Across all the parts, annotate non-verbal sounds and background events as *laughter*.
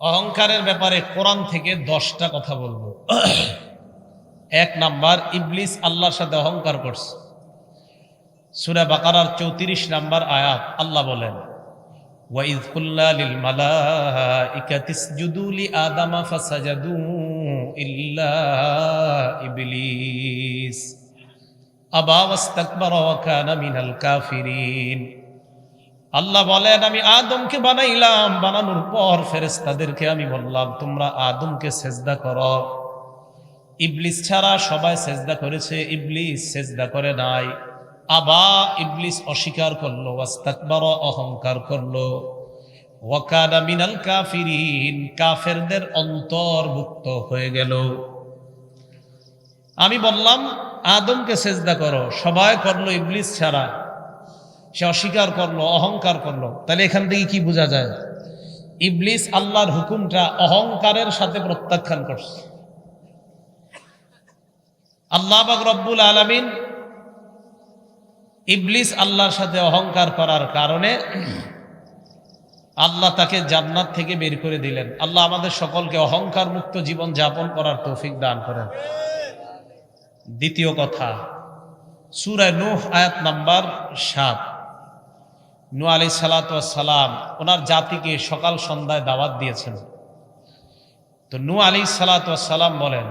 অহংকারের ব্যাপারে কোরআন থেকে দশটা কথা বলব। এক নাম্বার, ইবলিস আল্লাহর সাথে অহংকার করছে। সুরা বাকারার চৌত্রিশ নাম্বার আয়াত আল্লাহ বলেন ইবলিস। আবাবাস্তাকবারা ওয়া কানা মিনাল কাফিরিন। আল্লাহ বলেন, আমি আদমকে বানাইলাম, বানানোর পর ফেরেস্তাদেরকে আমি বললাম, তোমরা আদমকে সেজদা করো। ইবলিস ছাড়া সবাই সেজদা করেছে, ইবলিস সেজদা করে নাই। আবা, ইবলিস অস্বীকার করল, ওয়াস্তাকবার, অহংকার করল। ওয়াকানা মিনাল কাফিরিন, কাফেরদের অন্তর্ভুক্ত হয়ে গেল। আমি বললাম, আদমকে সেজদা করো। সবাই করল ইবলিস ছাড়া। সে অস্বীকার করল, অহংকার করল। তাহলে এখান থেকে কি বোঝা যায়? ইবলিস আল্লাহর হুকুমটা অহংকারের সাথে প্রত্যাখ্যান করছে। আল্লাহ বাক রব্বুল আলমিন ইবলিস আল্লাহর সাথে অহংকার করার কারণে আল্লাহ তাকে জান্নাত থেকে বের করে দিলেন। আল্লাহ আমাদের সকলকে অহংকার মুক্ত জীবন যাপন করার তৌফিক দান করেন। দ্বিতীয় কথা সুরায় নুহ আয়াত নাম্বার সাত। নু আলি সালাম ওনার জাতিকে সকাল সন্ধ্যায় দাওয়াত দিয়েছেন তো নু আলি সালাম বলেন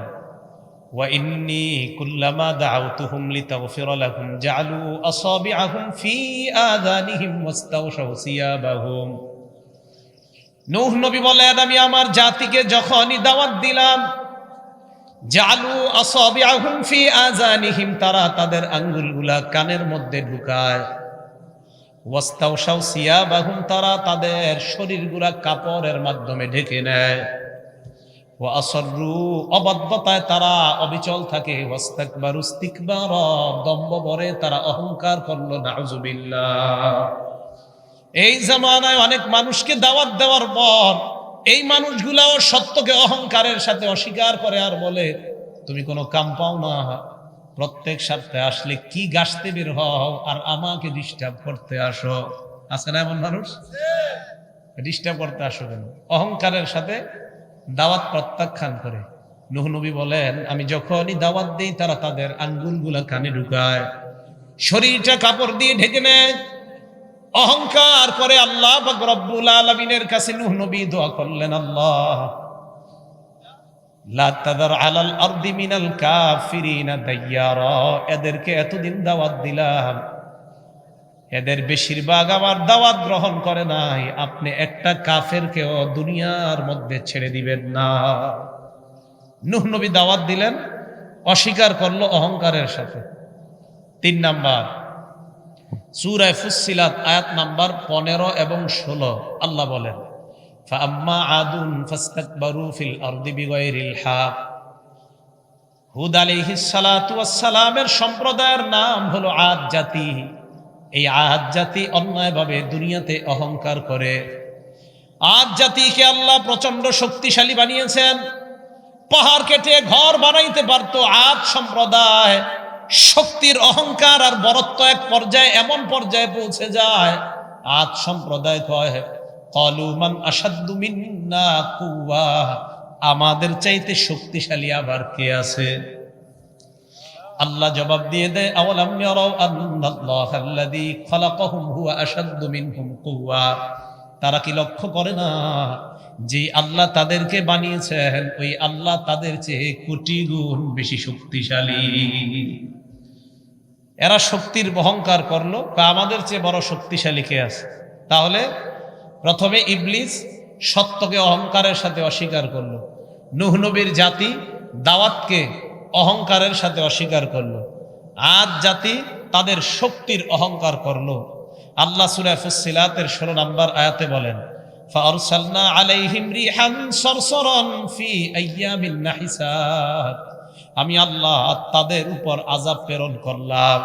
وإني كلما دعوتهم لتغفر لهم جعلوا أصابعهم في آذانهم واستغشوا ثيابهم নূহ নবী বলেন আমি আমার জাতিকে যখনই দাওয়াত দিলাম জালু আসাবিআহুম ফি আযানিহিম তারা তাদের আঙ্গুলগুলা কানের মধ্যে ঢুকায় ওয়াস্তাউশাউ সিয়াবাহুম, তারা তাদের শরীরগুলা কাপড়ের মাধ্যমে ঢেকে নেয়। ও আসরু অবদ্ধতায় তারা অবিচল থাকে। ওয়াস্তাকবারু ইস্তিকবার দম্ব বরে তারা অহংকার করল, নাউজুবিল্লাহ। এই জামানায় অনেক মানুষকে দাওয়াত দেওয়ার পর এই মানুষগুলাও সত্যকে অহংকারের সাথে অস্বীকার করে আর বলে, তুমি কোনো কাম পাও না। প্রত্যেক সপ্তাহে আসলে কি গাছতে বের হও আর আমাকে ডিস্টার্ব করতে আসো। আছে না এমন মানুষ? ডিস্টার্ব করতে আসো কেন? অহংকারের সাথে দাওয়াত প্রত্যাখ্যান করে। নুহ নবী বলেন, আমি যখনই দাওয়াত দিই, তারা তাদের আঙ্গুলগুলা কানে ঢুকায়। শরীরটা কাপড় দিয়ে ঢেকে নেয়। অহংকার করে আল্লাহ রব্বুল আলামিনের কাছে নূহ নবী দোয়া করলেন, আল্লাহ লা তাদার আলাল আরদি মিনাল কাফিরিনা দাইয়ারা এদেরকে এতদিন দাওয়াত দিলাম। এদের বেশিরভাগ আমার দাওয়াত গ্রহণ করে নাই। আপনি একটা কাফের কাফেরকেও দুনিয়ার মধ্যে ছেড়ে দিবেন না। নূহ নবী দাওয়াত দিলেন, অস্বীকার করল অহংকারের সাথে। তিন নাম্বার সুরায় ফুসিলাত আয়াত নাম্বার পনেরো এবং ষোলো। আল্লাহ বলেন সালামের সম্প্রদায়ের নাম হলো আদ জাতি। এই আদ জাতি অন্যায়ভাবে দুনিয়াতে অহংকার করে। আদ জাতিকে আল্লাহ প্রচণ্ড শক্তিশালী বানিয়েছেন। পাহাড় কেটে ঘর বানাইতে পারত আদ সম্প্রদায়। শক্তির অহংকার আর বরত্ব এক পর্যায়ে এমন পর্যায়ে পৌঁছে যায়। আদ সম্প্রদায় কয় কলুমান আসাদ্দু মিন্না কুয়া আমাদের চাইতে শক্তিশালী আবার কে আছে? আল্লাহ জবাব দিয়ে দেয়, আওয়ালাম ইয়ারাউ আন্নাল্লাহ আল্লাযী খালাকাহুম হুয়া আশাদ্দু মিনহুম কুওয়া। তারা কি লক্ষ্য করে না যে আল্লাহ তাদেরকে বানিয়েছেন? ওই আল্লাহ তাদের চেয়ে কোটি গুণ বেশি শক্তিশালী। এরা শক্তির অহংকার করল, বা আমাদের চেয়ে বড় শক্তিশালী কে আছে? তাহলে প্রথমে ইবলিস সত্যকে অহংকারের সাথে অস্বীকার করলো নুহ নবীর জাতি দাওয়াতকে অহংকারের সাথে অস্বীকার করলো আজ জাতি তাদের শক্তির অহংকার করলো আল্লাহ সুরা ফুসিলাতের ষোলো নম্বর আয়াতে বলেন فأرسلنا عليهم ريحا صرصرا في أيام نحسات আমি আল্লাহ তাদের উপর আজাব প্রেরণ করলাম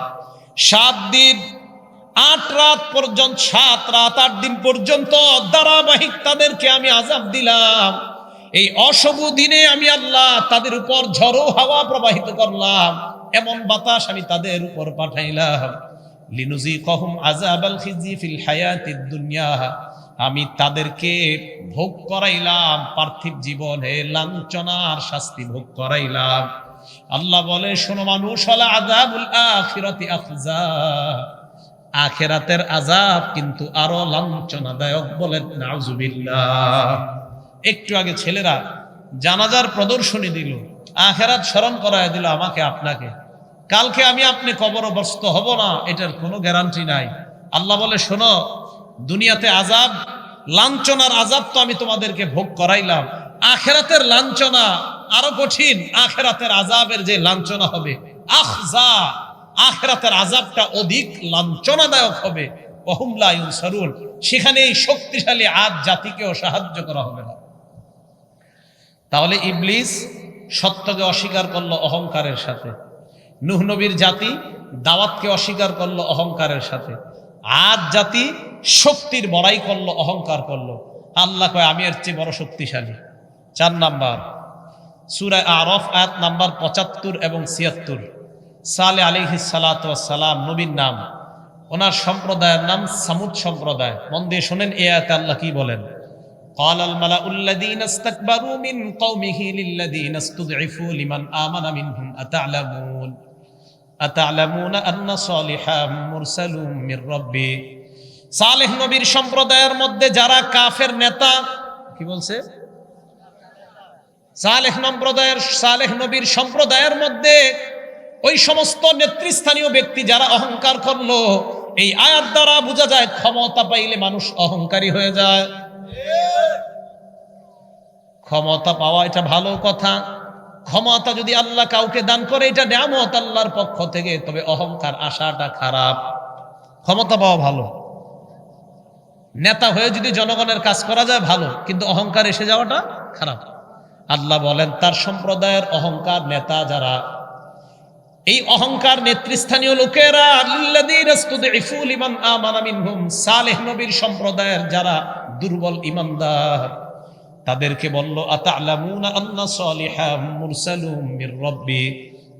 সাত দিন আট রাত পর্যন্ত, সাত রাত, আট দিন পর্যন্ত ধারাবাহিক তাদেরকে আমি আজাব দিলাম। এই অশুভ দিনে আমি আল্লাহ তাদের উপর ঝড়ো হাওয়া প্রবাহিত করলাম। এমন বাতাস আমি তাদের উপর পাঠাইলাম। লিনুজি কহম আজাব আল খিজি ফিল হায়াতিদ দুনিয়া। আমি তাদেরকে ভোগ করাইলাম, পার্থিব জীবনে লাঞ্ছনার শাস্তি ভোগ করাইলাম। আল্লাহ বলে, শোনো মানুষ হলা আজাবুল আখিরাতি আফজা আখেরাতের আজাব কিন্তু আরও লাঞ্ছনাদায়ক বলেন নাউজুবিল্লাহ। একটু আগে ছেলেরা জানাজার প্রদর্শনী দিল, আখেরাত স্মরণ করায় দিল আমাকে, আপনাকে। কালকে আমি আপনি কবরবস্ত হব না, এটার কোনো গ্যারান্টি নাই। আল্লাহ বলে, শোনো, দুনিয়াতে আজাব লাঞ্ছনার আজাব তো আমি তোমাদেরকে ভোগ করাইলাম। আখেরাতের লাঞ্ছনা আরও কঠিন, আখেরাতের আজাবের যে লাঞ্ছনা হবে। আখজা। আখেরাতের আজাবটা অধিক লাঞ্ছনাদায়ক হবে। অহুমলা সরুন সেখানে এই শক্তিশালী আজ জাতিকেও সাহায্য করা হবে না। তাহলে ইবলিস সত্যকে অস্বীকার করল অহংকারের সাথে। নুহ নবীর জাতি দাওয়াতকে অস্বীকার করল অহংকারের সাথে। আজ জাতি শক্তির বড়াই করল, অহংকার করল। আল্লাহ কয়, আমি এর চেয়ে বড় শক্তিশালী। চার নাম্বার। সুরায় আরফ, আয়াত নাম্বার পঁচাত্তর এবং ছিয়াত্তর। সালে আলিহি সালাম নবীর নাম ওনার সম্প্রদায়ের নাম সামুদ সম্প্রদায় মন দিয়ে শোনেন এ আয়াতে আল্লাহ কি বলেন قال الملأ الذين استكبروا من قومه للذين استضعفوا لمن آمن منهم أتعلمون أتعلمون أن صالحا مرسل من ربي সালেহ নবীর সম্প্রদায়ের মধ্যে যারা কাফের নেতা কি বলছে সালেহ সম্প্রদায়ের সালেহ নবীর সম্প্রদায়ের মধ্যে ওই সমস্ত নেতৃস্থানীয় ব্যক্তি যারা অহংকার করল, এই আয়াত দ্বারা বোঝা যায় ক্ষমতা পাইলে মানুষ অহংকারী হয়ে যায়। ক্ষমতা পাওয়া এটা ভালো কথা। ক্ষমতা যদি আল্লাহ কাউকে দান করে, এটা নিয়ামত আল্লাহর পক্ষ থেকে, তবে অহংকার আসাটা খারাপ। ক্ষমতা পাওয়া ভালো। নেতা হয়ে যদি জনগণের কাজ করা যায়, ভালো। কিন্তু অহংকার এসে যাওয়াটা খারাপ। আল্লাহ বলেন, তার সম্প্রদায়ের অহংকার নেতা যারা এই অহংকার নেতৃস্থানীয় লোকেরা সালেহ নবীর সম্প্রদায়ের যারা দুর্বল ইমানদার, তাদেরকে বলল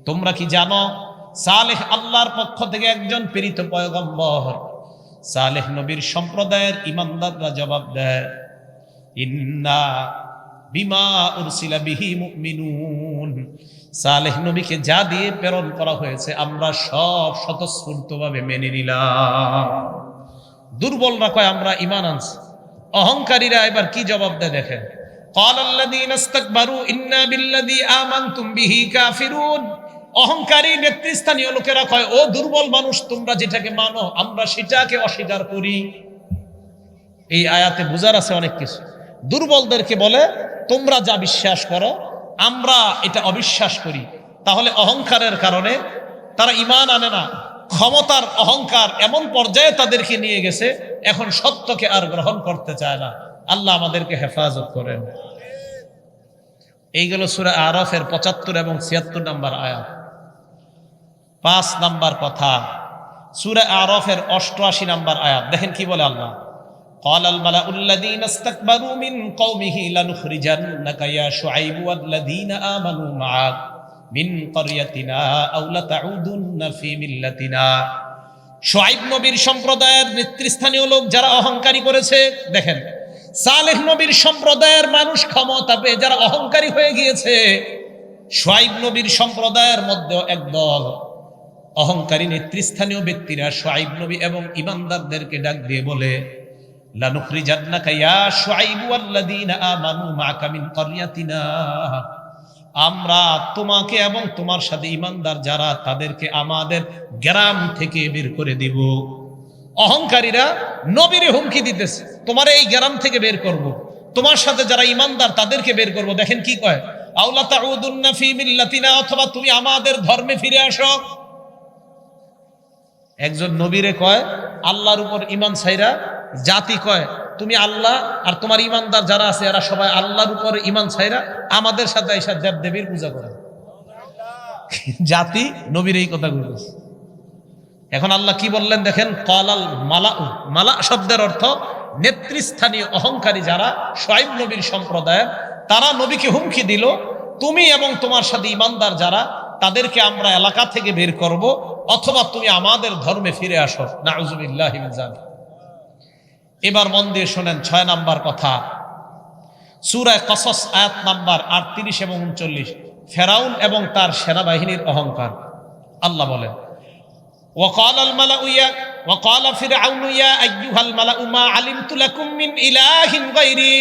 তোমরা কি জানো, সালেহ আল্লাহর পক্ষ থেকে একজন প্রেরিত পয়গম্বর, সালেহ নবীর সম্প্রদায়ের ইমানদাররা জবাব দেয়, ইন্না বিমা উরসিলা বিহি মুমিনুন সালেহ নবীকে যা দিয়ে প্রেরণ করা হয়েছে আমরা সব স্বতঃস্ফূর্তভাবে মেনে নিলাম দুর্বলরা কয় আমরা ইমান আনছি অহংকারীরা এবার কি জবাব দেয় দেখেন قال الذين استكبروا إنا بالذي آمنتم به كافرون অহংকারী নেতৃস্থানীয় লোকেরা কয় ও দুর্বল মানুষ তোমরা যেটাকে মানো আমরা সেটাকে অস্বীকার করি এই আয়াতে বুঝার আছে অনেক কিছু দুর্বলদেরকে বলে তোমরা যা বিশ্বাস করো, আমরা এটা অবিশ্বাস করি। তাহলে অহংকারের কারণে তারা ইমান আনে না। ক্ষমতার অহংকার এমন পর্যায়ে তাদেরকে নিয়ে গেছে, এখন সত্যকে আর গ্রহণ করতে চায় না। আল্লাহ আমাদেরকে হেফাজত করেন। এইগুলো সুরা আরফের পঁচাত্তর এবং ছিয়াত্তর নাম্বার আয়াত। পাঁচ নাম্বার কথা। সুরা আরফের অষ্টআশি নাম্বার আয়াত। দেখেন কি বলে আল্লাহ? قال الملأ الذين استكبروا من قومه لنخرجنك يا شعيب والذين آمنوا معك من قريتنا أو لتعودن في ملتنا শোয়াইব নবীর সম্প্রদায়ের নেতৃস্থানীয় লোক যারা অহংকারী করেছে দেখেন সালেহ নবীর সম্প্রদায়ের মানুষ ক্ষমতা পেয়ে যারা অহংকারী হয়ে গিয়েছে শোয়াইব নবীর সম্প্রদায়ের মধ্যে একদল অহংকারী নেতৃস্থানীয় ব্যক্তিরা শোয়াইব নবী এবং ইমানদারদেরকে ডাক দিয়ে বলে লানুখরিজান্নাকা ইয়া শুআইবু ওয়াল্লাযীনা আমানু মাআকা আমরা তোমাকে এবং তোমার সাথে ইমানদার যারা, তাদেরকে আমাদের গ্রাম থেকে বের করে দিব। অহংকারীরা নবীরে হুমকি দিতেছে, তোমার এই গ্রাম থেকে বের করব। তোমার সাথে যারা ইমানদার তাদেরকে বের করব। দেখেন কি কয়? অথবা তুমি আমাদের ধর্মে ফিরে আসো। একজন নবীরে কয়, আল্লাহর উপর ইমান ছাইরা জাতি কয়, তুমি আল্লাহ আর তোমার ইমানদার যারা আছে, এরা সবাই আল্লাহর উপর ইমান ছাইরা আমাদের সাথে এসা দেব দেবীর পূজা করে। *laughs* জাতি নবীর এই কথা বলেছে। এখন আল্লাহ কি বললেন দেখেন, কলাল মালা মালা শব্দের অর্থ নেতৃস্থানীয় অহংকারী যারা সোয়াইব নবীর সম্প্রদায়ের তারা নবীকে হুমকি দিল, তুমি এবং তোমার সাথে ইমানদার যারা, তাদেরকে আমরা এলাকা থেকে বের করব, অথবা তুমি আমাদের ধর্মে ফিরে আসো। নাউজুবিল্লাহ এবার মন দিয়ে শোনেন ছয় নাম্বার কথা সুরায় কসস আয়াত নাম্বার আটত্রিশ এবং উনচল্লিশ ফেরাউন এবং তার সেনাবাহিনীর অহংকার আল্লাহ বলেন وقال الملأ يا وقال فرعون يا ايها الملأ ما علمت لكم من اله غيري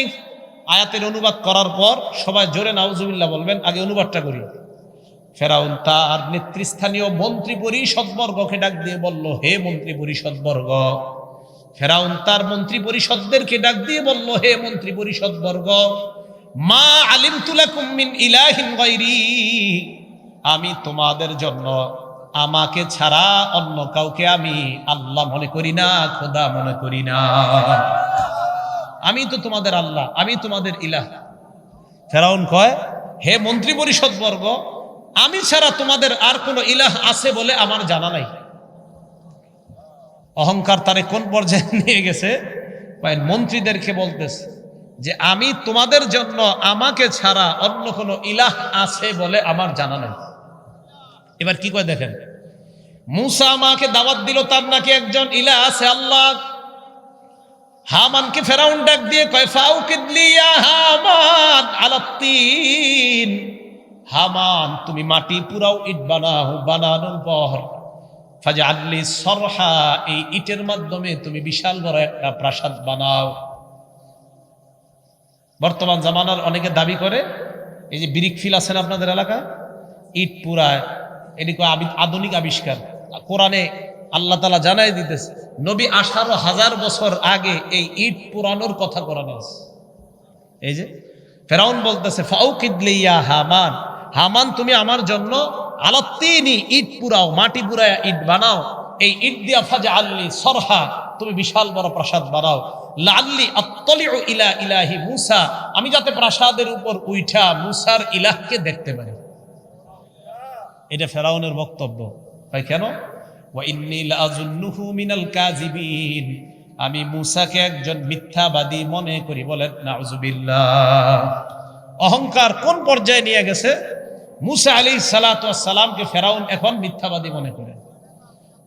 আয়াতের অনুবাদ করার পর সবাই জোরে নাউজুবিল্লাহ বলবেন আগে অনুবাদটা করি ফেরাউন তার নেতৃস্থানীয় মন্ত্রী পরিষদবর্গকে ডাক দিয়ে বলল হে মন্ত্রী পরিষদবর্গ ফেরাউন তার মন্ত্রী পরিষদদেরকে ডাক দিয়ে বলল, হে মন্ত্রী পরিষদ বর্গ মা আলিম তুলাকুম মিন ইলাহিন গায়রি। আমি তোমাদের জন্য আমাকে ছাড়া অন্য কাউকে আমি আল্লাহ মনে করি না, খোদা মনে করি না। আমি তো তোমাদের আল্লাহ, আমি তোমাদের ইলাহ। ফেরাউন কয়, হে মন্ত্রী পরিষদ বর্গ আমি ছাড়া তোমাদের আর কোনো ইলাহ আছে বলে আমার জানা নাই। অহংকার তারে কোন পর্যায়ে *laughs* নিয়ে গেছে? মন্ত্রীদেরকে বলতেছে যে, আমি তোমাদের জন্য আমাকে ছাড়া অন্য কোনো ইলাহ আছে বলে আমার জানা নাই। এবার কি করে দেখেন? মুসা আমাকে দাওয়াত দিল, তার নাকি একজন ইলা আছে আল্লাহ। হামানকে ফেরাউন ডাক দিয়ে কয় ফাউ কিদলিয়া হামান আলাত্তিন হামান, তুমি মাটি পুরাও ইট বানাও, বানানোর পর। ফাজা আল্লি সরহা, এই ইটের মাধ্যমে তুমি বিশাল বড় একটা প্রাসাদ বানাও। বর্তমান জামানার অনেকে দাবি করে, এই যে বিরিক ফিল আছেন আপনাদের এলাকায়? ইট পুরায় এটি আধুনিক আবিষ্কার। কোরআনে আল্লাহ তালা জানাই দিতেছে, নবী আঠারো হাজার বছর আগে এই ইট পুরানোর কথা কোরআনে আছে। এই যে ফেরাউন বলতেছে ফাউকিদলিয়া হামান হামান তুমি আমার জন্য আলাত্তিনি, ইট পুরাও, মাটি পুরায়া ইট বানাও। এই ইট দিয়া ফাজা আল্লি সরহা, তুমি বিশাল বড় প্রাসাদ বানাও। লাল্লি আত্তলিউ ইলা ইলাহি মুসা, আমি যাতে প্রাসাদের উপর উইঠা মুসার ইলাহকে দেখতে পারি। এটা ফেরাউনের বক্তব্য। তাই কেন? মিনাল কাযিবিন, আমি মুসাকে একজন মিথ্যাবাদী মনে করি। বলেন অহংকার কোন পর্যায়ে নিয়ে গেছে? মুসা আলী সালাতামকে ফেরাউন এখন মিথ্যাবাদী মনে করে।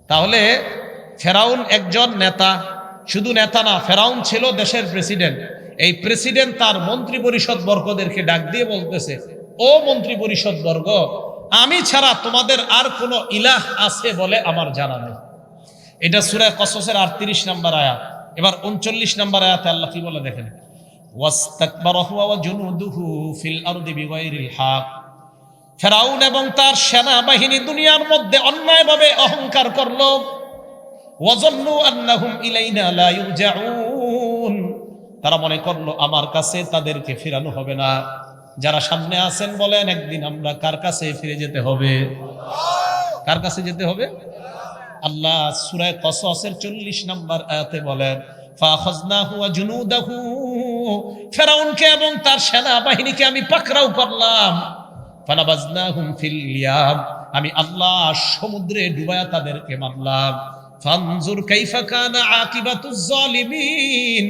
তাহলে ফেরাউন একজন নেতা, শুধু নেতা না, ফেরাউন ছিল দেশের প্রেসিডেন্ট। এই প্রেসিডেন্ট তার মন্ত্রী পরিষদ বর্গদেরকে ডাক দিয়ে বলতেছে, ও মন্ত্রী পরিষদ বর্গ, আমি ছাড়া তোমাদের আর কোনো ইলাহ আছে বলে আমার জানা নেই। এটা সুরায় কসসের আটত্রিশ নাম্বার আয়াত। এবার উনচল্লিশ নাম্বার আয়াতে আল্লাহ কি বলে দেখেন? ওয়াস্তাকবারা হুয়া ওয়া জুনুদুহু ফিল আরদি বিগাইরিল ফেরাউন এবং তার সেনাবাহিনী দুনিয়ার মধ্যে অন্যায়ভাবে অহংকার করল। ওয়াজন্নু আন্নাহুম ইলাইনা লা ইউজাউন। তারা মনে করল, আমার কাছে তাদেরকে ফিরানো হবে না। যারা সামনে আছেন বলেন, একদিন আমরা কার কাছে ফিরে যেতে হবে? কার কাছে যেতে হবে? আল্লাহ সূরা কসসের 40 নম্বর আয়াতে বলেন ফেরাউনকে এবং তার সেনাবাহিনীকে আমি পাকড়াও করলাম। ফানাবাজনাহুম ফিল ইয়াম আমি আল্লাহ সমুদ্রে ডুবায়া তাদেরকে মারলাম। ফানজুর কাইফা কানা আকিবাতুজ জালিমিন।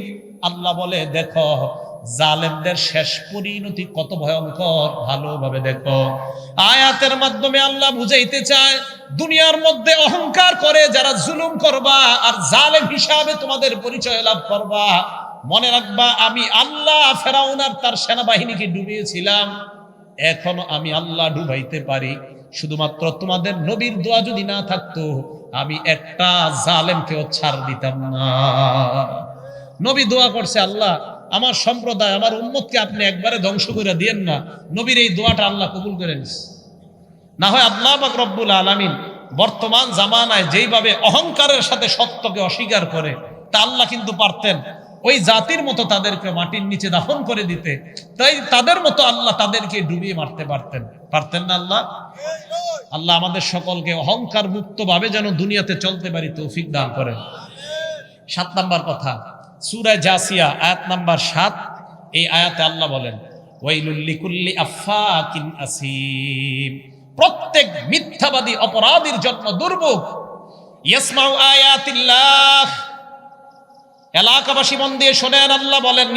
আল্লাহ বলে, দেখো, জালেমদের শেষ পরিণতি কত ভয়ঙ্কর। ভালোভাবে দেখো। আয়াতের মাধ্যমে আল্লাহ বুঝাইতে চায়, দুনিয়ার মধ্যে অহংকার করে যারা জুলুম করবা আর জালেম হিসাবে তোমাদের পরিচয় লাভ করবা, মনে রাখবা, আমি আল্লাহ ফেরাউন আর তার সেনাবাহিনীকে ডুবিয়েছিলাম। এখনও আমি আল্লাহ ডুবাইতে পারি। শুধুমাত্র তোমাদের নবীর দোয়া যদি না থাকতো, আমি একটা জালেমকেও ছাড় দিতাম না। নবী দোয়া করছে, আল্লাহ, আমার সম্প্রদায়, আমার উম্মতকে আপনি একবারে ধ্বংস করে দিয়েন না। নবীর এই দোয়াটা আল্লাহ কবুল করে না হয় আল্লাহ পাক রব্বুল আলামিন বর্তমান জামানায় যেইভাবে অহংকারের সাথে সত্যকে অস্বীকার করে, তা আল্লাহ কিন্তু পারতেন। ওই জাতির মতো তাদেরকে মাটির নিচে দাফন করে দিতে। তাই তাদের মতো আল্লাহ তাদেরকে ডুবিয়ে মারতে পারতেন। পারতেন না আল্লাহ? আল্লাহ আমাদের সকলকে অহংকার মুক্ত ভাবে যেন দুনিয়াতে চলতে পারি তৌফিক দান করেন। সাত নাম্বার কথা সুরায় জাসিয়া, আয়াত নাম্বার সাত, এই আয়াতে আল্লাহ বলেন ওয়াইলুল্লিকুল্লি আফাকিন আসিম। প্রত্যেক মিথ্যাবাদী অপরাধীর জন্য দুর্ভোগ। ইয়াসমাউ আয়াতিল্লাহ। এলাকাবাসী মন দিয়ে শোনেন, আল্লাহ বলেন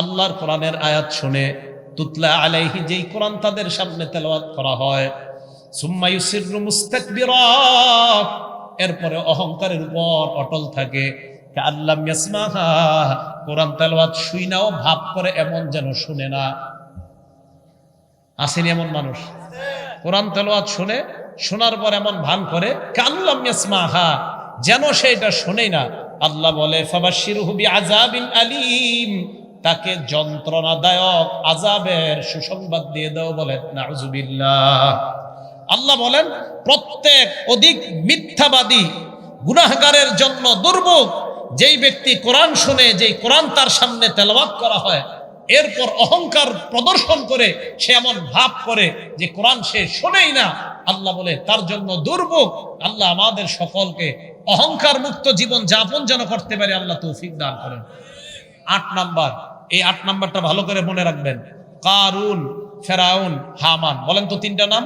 আল্লাহর কোরআনের আয়াত শুনে তুতলা আলাইহি, যেই কোরআন তাদের সামনে তেলাওয়াত করা হয়, সুম্মা ইউসিররু মুস্তাকবিরা। এরপরে অহংকারের উপর অটল থাকে আল্লাহ কোরআন তেলাওয়াত শুই নাও, ভাব করে এমন যেন শুনে না। আসেনি এমন মানুষ? কোরআন তেলাওয়াত শুনে, শোনার পর এমন ভান করে কাল্লাম ইয়াসমাহা। যেন সে এটা শোনেই না। আল্লাহ বলে আলিম। তাকে যন্ত্রণাদায়ক আজাবের সুসংবাদ দিয়ে দাও বলেন আল্লাহ বলেন, প্রত্যেক অধিক মিথ্যাবাদী, গুনাহগারের জন্য দুর্ভোগ, যেই ব্যক্তি কোরআন শুনে, যেই কোরআন তার সামনে তেলাওয়াত করা হয়, এরপর অহংকার প্রদর্শন করে, সে এমন ভাব করে যে কোরআন সে শোনেই না। আল্লাহ বলে, তার জন্য দুর্ভোগ। আল্লাহ আমাদের সকলকে অহংকার মুক্ত জীবন যাপন যেন করতে পারে, আল্লাহ তৌফিক দান করেন। আট নাম্বার, এই আট নাম্বারটা ভালো করে মনে রাখবেন। কারুন, ফেরাউন, হামান। বলেন তো তিনটা নাম।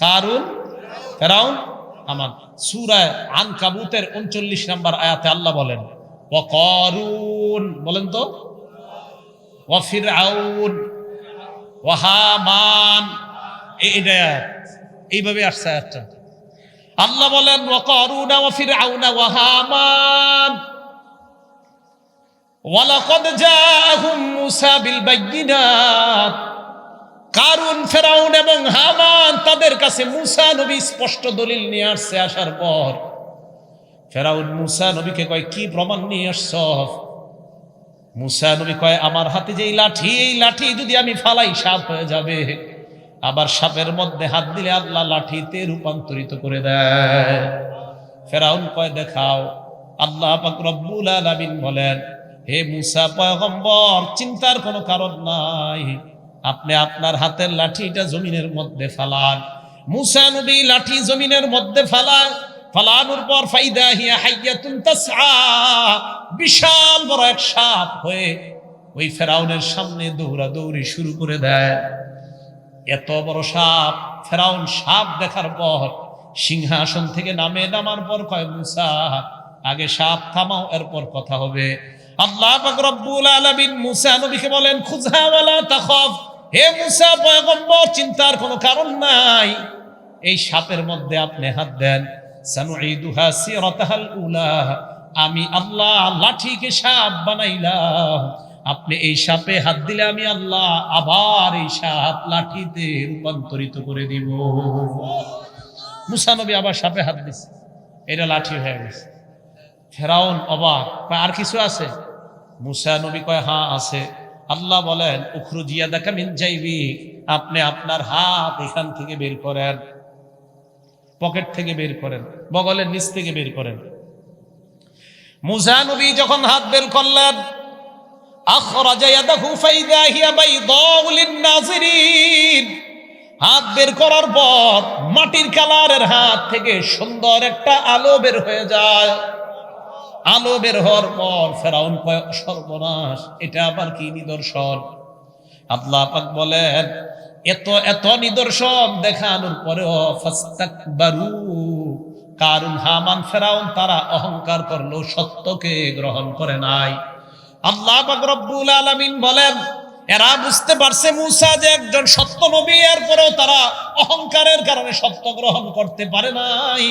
কারুন, ফেরাউন, হামান। সুরায় আন কাবুতের উনচল্লিশ নাম্বার আয়াতে আল্লাহ বলেন ও করুন বলেন তো ও ফিরাউন ও হামান এইভাবে আসছে আয়াতটা। আল্লাহ বলেন ও করুনা ও ফিরাউনা ও হামান। ওয়ালাকাদ জাআহুম বিল কারুন, ফেরাউন এবং হামান তাদের কাছে মুসা নবী স্পষ্ট দলিল নিয়ে আসছে আসার পর। ফেরাউন, মুসা নবীকে কয়, কি প্রমাণ নিয়ে আসছ মুসা নবী কয়, আমার হাতে যে লাঠি, এই লাঠি যদি আমি ফালাই, সাপ হয়ে যাবে। আবার সাপের মধ্যে হাত দিলে আল্লাহ লাঠিতে রূপান্তরিত করে দেয়। ফেরাউন কয়, দেখাও। আল্লাহ পাক আলামিন বলেন, হে মুসা পয়গম্বর, চিন্তার কোনো কারণ নাই। আপনি আপনার হাতের লাঠিটা জমিনের মধ্যে ফালান। মুসা নবী লাঠি জমিনের মধ্যে ফালান। ফালানোর পর ফাইদা হিয়া হাইয়াতুন তাসআ। বিশাল বড় এক সাপ হয়ে ওই ফেরাউনের সামনে দৌড়াদৌড়ি শুরু করে দেয়। এত বড় সাপ, ফেরাউন সাপ দেখার পর সিংহাসন থেকে নামে নামার পর কয়, মুসা, আগে সাপ থামাও, এরপর কথা হবে। আল্লাহ পাক আলামিন মুসা নবীকে বলেন খুজহা ওয়ালা তাখাফ। হে মুসা, পয়গম্বর, চিন্তার কোনো কারণ নাই। এই সাপের মধ্যে আপনি হাত দেন। সানুঈদুহা সিরাতাহাল উলা। আমি আল্লাহ লাঠিকে সাপ বানাইলাম। আপনি এই সাপে হাত দিলে আমি আল্লাহ আবার এই সাপ লাঠিতে রূপান্তরিত করে দিব। মুসা নবী আবার সাপে হাত দিছে। এটা লাঠি হয়ে গেছে। ফেরাউন অবাক। আর কিছু আছে? মুসা নবী কয় হ্যাঁ আছে। আল্লাহ বলেন উখরুজিয়া দেখা মিন যাইবি আপনি আপনার হাত এখান থেকে বের করেন, পকেট থেকে বের করেন, বগলের নিচ থেকে বের করেন। মুসা নবী যখন হাত বের করলেন আখরাজা ইয়াদাহু ফাইদা হিয়া বাইদাউ লিন-নাজিরিন। হাত বের করার পর মাটির কালারের হাত থেকে সুন্দর একটা আলো বের হয়ে যায়। আলো বের হওয়ার পর ফেরাউন কয়, সর্বনাশ, এটা আবার কি নিদর্শন? আল্লাহ পাক বলেন, এত এত নিদর্শন দেখানোর পরেও ফাস্তাকবারু, কারুন হামান ফেরাউন তারা অহংকার করল সত্যকে গ্রহণ করে নাই। আল্লাহ রব্বুল আলামিন বলেন, এরা বুঝতে পারছে মুসা যে একজন সত্য নবী, এরপরেও তারা অহংকারের কারণে সত্য গ্রহণ করতে পারে নাই।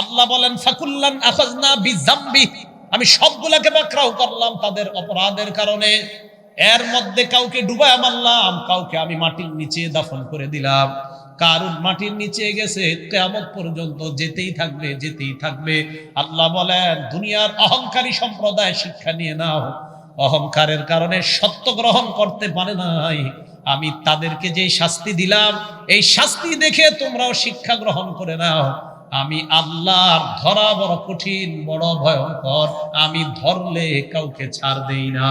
আল্লাহ বলেন, ফাকুল্লান আমি সবগুলাকে বাকরাও করলাম তাদের অপরাধের কারণে। এর মধ্যে কাউকে ডুবায় মারলাম, কাউকে আমি মাটির নিচে দাফন করে দিলাম। কারুন মাটির নিচে গেছে, কেয়ামত পর্যন্ত যেতেই থাকবে যেতেই থাকবে। আল্লাহ বলেন, দুনিয়ার অহংকারী সম্প্রদায় শিক্ষা নিয়ে নাও অহংকারের কারণে সত্য গ্রহণ করতে পারে নাই। আমি তাদেরকে যে শাস্তি দিলাম, এই শাস্তি দেখে তোমরাও শিক্ষা গ্রহণ করে নাও। আমি আল্লাহর ধরা বড় কঠিন, বড় ভয়ঙ্কর, আমি ধরলে কাউকে ছাড় দেই না।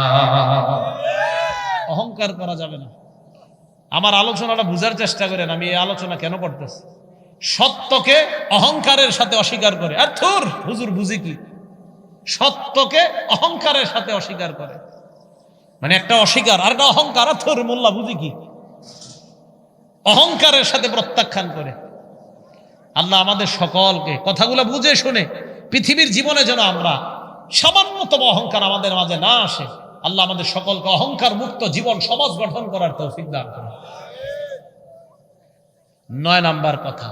অহংকার করা যাবে না। আমার আলোচনাটা বুঝার চেষ্টা করেন, আমি এই আলোচনা কেন করতেছি? সত্যকে অহংকারের সাথে অস্বীকার করে। আর থুর হুজুর বুঝি কি? সত্যকে অহংকারের সাথে অস্বীকার করে। মানে একটা অস্বীকার, আর একটা অহংকার, আর মোল্লা বুঝি কি? অহংকারের সাথে প্রত্যাখ্যান করে। আল্লাহ আমাদের সকলকে কথাগুলো বুঝে শুনে পৃথিবীর জীবনে যেন আমরা সামান্যতম অহংকার আমাদের মাঝে না আসে, আল্লাহ আমাদের সকলকে অহংকার মুক্ত জীবন সমাজ গঠন করার দান করে নয় নাম্বার কথা,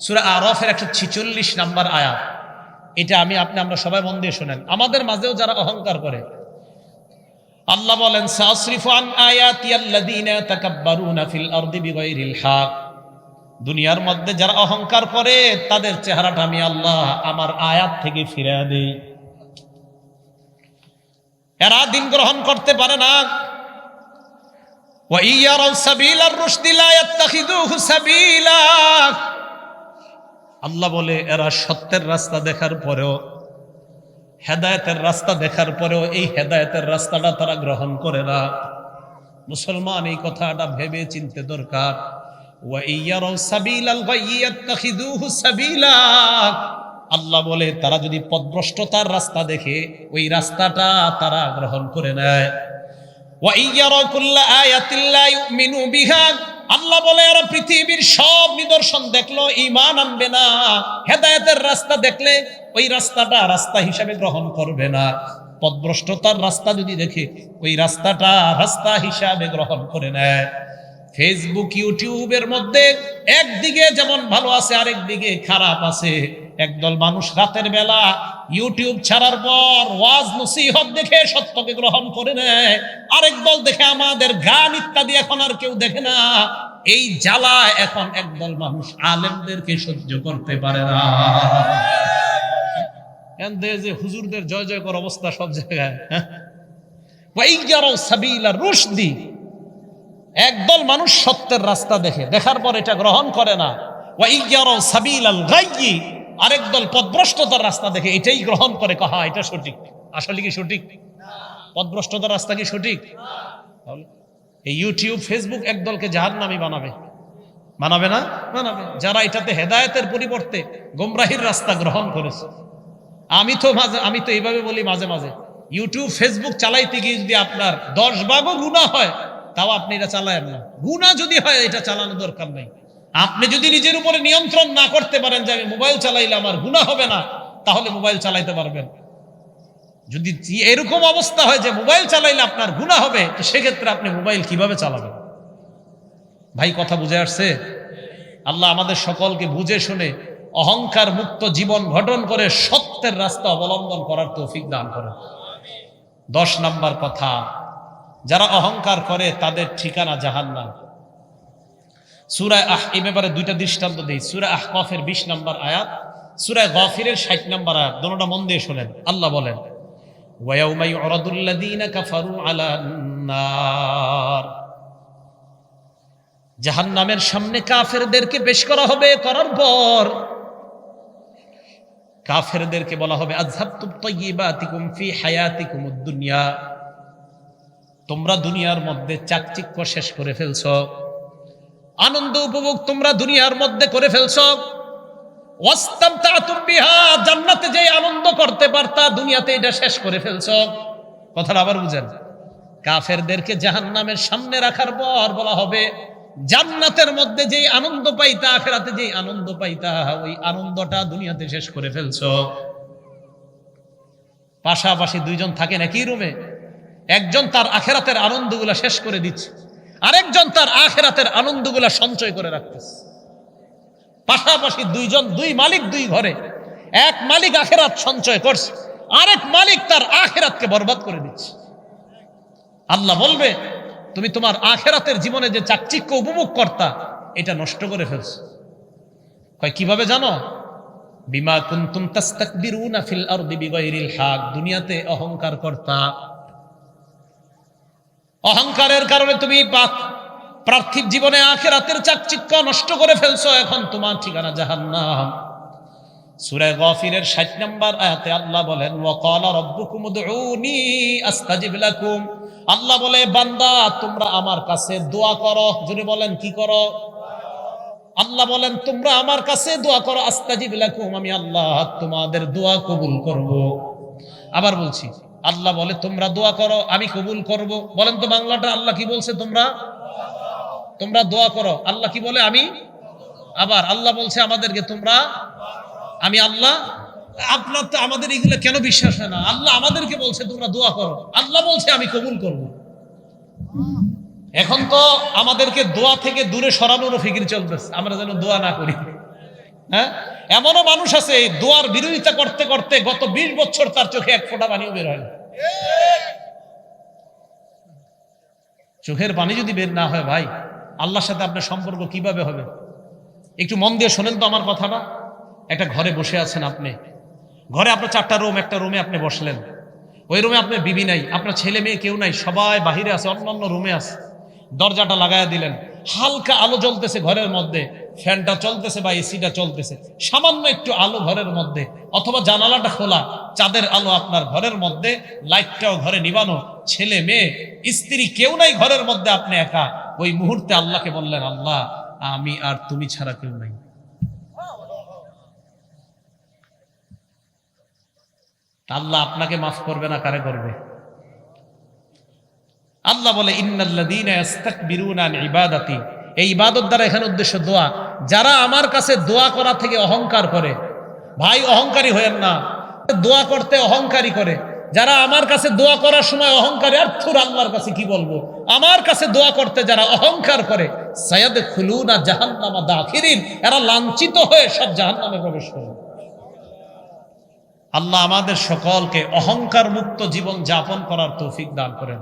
সুরা আরফের একশো ছিচল্লিশ নাম্বার আয়াত। এটা আমি, আপনি, আমরা সবাই মন দিয়ে শোনেন। আমাদের মাঝেও যারা অহংকার করে, আল্লাহ বলেন দুনিয়ার মধ্যে যারা অহংকার করে, তাদের চেহারাটা আমি আল্লাহ আমার আয়াত থেকে ফিরে দিই। এরা দিন গ্রহণ করতে পারে না। ওয়া ইয়ারাউ সাবিলার রুশদি লা সাবিলা। আল্লাহ বলে, এরা সত্যের রাস্তা দেখার পরেও, হেদায়তের রাস্তা দেখার পরেও এই হেদায়তের রাস্তাটা তারা গ্রহণ করে না। মুসলমান এই কথাটা ভেবে চিনতে দরকার। আল্লাহ বলে, তারা যদি পদভ্রষ্টতার রাস্তা দেখে, ওই রাস্তাটা তারা গ্রহণ করে নেয়। আল্লাহ বলে এরা পৃথিবীর সব নিদর্শন দেখল ইমান আনবে না। হেদায়তের রাস্তা দেখলে ওই রাস্তাটা রাস্তা হিসাবে গ্রহণ করবে না। পদভ্রষ্টতার রাস্তা যদি দেখে, ওই রাস্তাটা রাস্তা হিসাবে গ্রহণ করে নেয়। ফেসবুক ইউটিউবের মধ্যে একদিকে যেমন ভালো আছে আরেক দিকে খারাপ আছে। একদল মানুষ রাতের বেলা ইউটিউব ছাড়ার পর ওয়াজ নসিহত দেখে সত্যকে গ্রহণ করে নেয়। আরেক দল দেখে আমাদের গান ইত্যাদি এখন আর কেউ দেখে না। এই জ্বালা এখন একদল মানুষ আলেমদেরকে সহ্য করতে পারে না। যে হুজুরদের জয় জয় কর অবস্থা সব জায়গায় হ্যাঁ? রুশদি একদল মানুষ সত্যের রাস্তা দেখে, দেখার পর এটা গ্রহণ করে না। আরেক দল পথভ্রষ্টতার রাস্তা দেখে, এটাই গ্রহণ করে। কহা, এটা সঠিক? আসলে কি সঠিক? পথভ্রষ্টতার রাস্তা কি সঠিক? এই ইউটিউব, ফেসবুক একদলকে জাহান্নামী বানাবে। বানাবে না? বানাবে। যারা এটাতে হেদায়েতের পরিবর্তে গোমরাহির রাস্তা গ্রহণ করেছে। আমি তো মাঝে, আমি তো এইভাবে বলি মাঝে মাঝে। ইউটিউব, ফেসবুক চালাইতে গিয়ে যদি আপনার দশ ভাগও গুণা হয় তাও আপনি এটা চালায়েন না। গুণা যদি হয়, এটা চালানো দরকার নাই। আপনি যদি নিজের উপরে নিয়ন্ত্রণ না করতে পারেন যে, আমি মোবাইল চালাইলে আমার গুণা হবে না, তাহলে মোবাইল চালাইতে পারবেন। যদি এরকম অবস্থা হয় যে, মোবাইল চালাইলে আপনার গুণা হবে, তো সেক্ষেত্রে আপনি মোবাইল কীভাবে চালাবেন? ভাই, কথা বুঝে আসছে? আল্লাহ আমাদের সকলকে বুঝে শুনে অহংকার মুক্ত জীবন গঠন করে সত্যের রাস্তা অবলম্বন করার তৌফিক দান করে দশ নম্বর কথা যারা অহংকার করে, তাদের ঠিকানা জাহান্নাম। সুরায় আহ এ ব্যাপারে দুইটা দৃষ্টান্ত দিই। সুরায় আহ কফের বিশ নম্বর আয়াত সুরায় গফিরের ষাট নম্বর আয়াত, দোনোটা মন দিয়ে শোনেন। আল্লাহ বলেন জাহান নামের সামনে কাফেরদেরকে পেশ করা হবে করার পর, কাফেরদেরকে বলা হবে আজহাব তুম ফি হায়াতিকুম দুনিয়া। তোমরা দুনিয়ার মধ্যে চাকচিক্য শেষ করে ফেলছো। আনন্দ উপভোগ তোমরা দুনিয়ার মধ্যে করে ফেলছো। জান্নাতে যে আনন্দ করতে পারতা, দুনিয়াতে এটা শেষ করে ফেলছো। কথাটা আবার বুঝেন। কাফেরদেরকে জাহান্নামের সামনে রাখার পর বলা হবে, জান্নাতের মধ্যে যে আনন্দ পাইতা, আখেরাতে যে আনন্দ পাইতা, ওই আনন্দটা দুনিয়াতে শেষ করে ফেলছো। পাশাপাশি দুইজন থাকেন একই রুমে? একজন তার আখেরাতের আনন্দগুলা শেষ করে দিচ্ছে। আরেকজন তার আখেরাতের আনন্দগুলা সঞ্চয় করে রাখতেছে। পাশাপাশি দুইজন, দুই মালিক দুই ঘরে। এক মালিক আখেরাত সঞ্চয় করছে, আরেক মালিক তার আখেরাতকে বরবাদ করে দিচ্ছে। আল্লাহ বলবে, তুমি তোমার আখেরাতের জীবনে যে চাকচিক্য উপভোগ কর্তা, এটা নষ্ট করে ফেলছো। কয়, কীভাবে জানো? বিমা কুনতুম তাস্তাকবিরুনা ফিল আরদি বিগাইরিল হক। দুনিয়াতে অহংকার করতা অহংকারের কারণে তুমি পার্থিব জীবনে আখেরাতের চাকচিক্য নষ্ট করে ফেলছো, এখন তোমার ঠিকানা জাহান্নাম। সূরা গফিরের 60 নম্বর আয়াতে আল্লাহ বলেন ওয়াকালা উদউনি আস্তাজিব লাকুম। আল্লাহ বলে, বান্দা, তোমরা আমার কাছে দোয়া করো। যদি বলেন, কি করো? আল্লাহ বলেন, তোমরা আমার কাছে দোয়া করো, আস্তাজিব লাকুম। আমি আল্লাহ তোমাদের দোয়া কবুল করব। আবার বলছি আল্লাহ বলে, তোমরা দোয়া করো, আমি কবুল করব। বলেন তো বাংলাটা, আল্লাহ কি বলছে তোমরা? তোমরা দোয়া করো, আল্লাহ কি বলে, আমি আবার আল্লাহ বলছে আমাদেরকে, তোমরা আমি আল্লাহ আপনার তো আমাদের এগুলো কেন বিশ্বাস হয় না? আল্লাহ আমাদেরকে বলছে, তোমরা দোয়া করো। আল্লাহ বলছে, আমি কবুল করব। এখন তো আমাদেরকে দোয়া থেকে দূরে সরানোর ফিকির চলতেছে, আমরা যেন দোয়া না করি। হ্যাঁ? এমনও মানুষ আছে দোয়ার বিরোধিতা করতে করতে গত বিশ বছর তার চোখে এক ফোঁটা পানিও বের হয় না। চোখের পানি যদি বের না হয় ভাই, আল্লাহর সাথে আপনার সম্পর্ক কীভাবে হবে? একটু মন দিয়ে শোনেন তো আমার কথাটা। একটা ঘরে বসে আছেন আপনি। ঘরে আপনার চারটা রুম, একটা রুমে আপনি বসলেন। ওই রুমে আপনার বিবি নাই, আপনার ছেলে মেয়ে কেউ নাই, সবাই বাহিরে আছে অন্য অন্য রুমে আছে। দরজাটা লাগায়া দিলেন। হালকা আলো জ্বলতেছে ঘরের মধ্যে। ফ্যানটা চলতেছে বা এসিটা চলতেছে। সামান্য একটু আলো ঘরের মধ্যে, অথবা জানালাটা খোলা, চাঁদের আলো আপনার ঘরের মধ্যে, লাইটটাও ঘরে নিবানো। ছেলে, মেয়ে, স্ত্রী কেউ নাই ঘরের মধ্যে আপনি একা। ওই মুহূর্তে আল্লাহকে বললেন, আল্লাহ, আমি আর তুমি ছাড়া কেউ নাই। আল্লাহ আপনাকে মাফ করবে না, কারে করবে? আল্লাহ বলে আন ইবাদাতি। এই ইবাদত দ্বারা এখানে উদ্দেশ্য দোয়া। যারা আমার কাছে দোয়া করা থেকে অহংকার করে, ভাই অহংকারী হয়েন না, দোয়া করতে অহংকারী করে। যারা আমার কাছে দোয়া করার সময় অহংকারী, আর থুর আল্লাহর কাছে কি বলব? আমার কাছে দোয়া করতে যারা অহংকার করে সায়াদ খুলুনা জাহান্নামা দাখিরিন, এরা লাঞ্ছিত হয়ে সব জাহান্নামে প্রবেশ করে। আল্লাহ আমাদের সকলকে অহংকার মুক্ত জীবন যাপন করার তৌফিক দান করেন।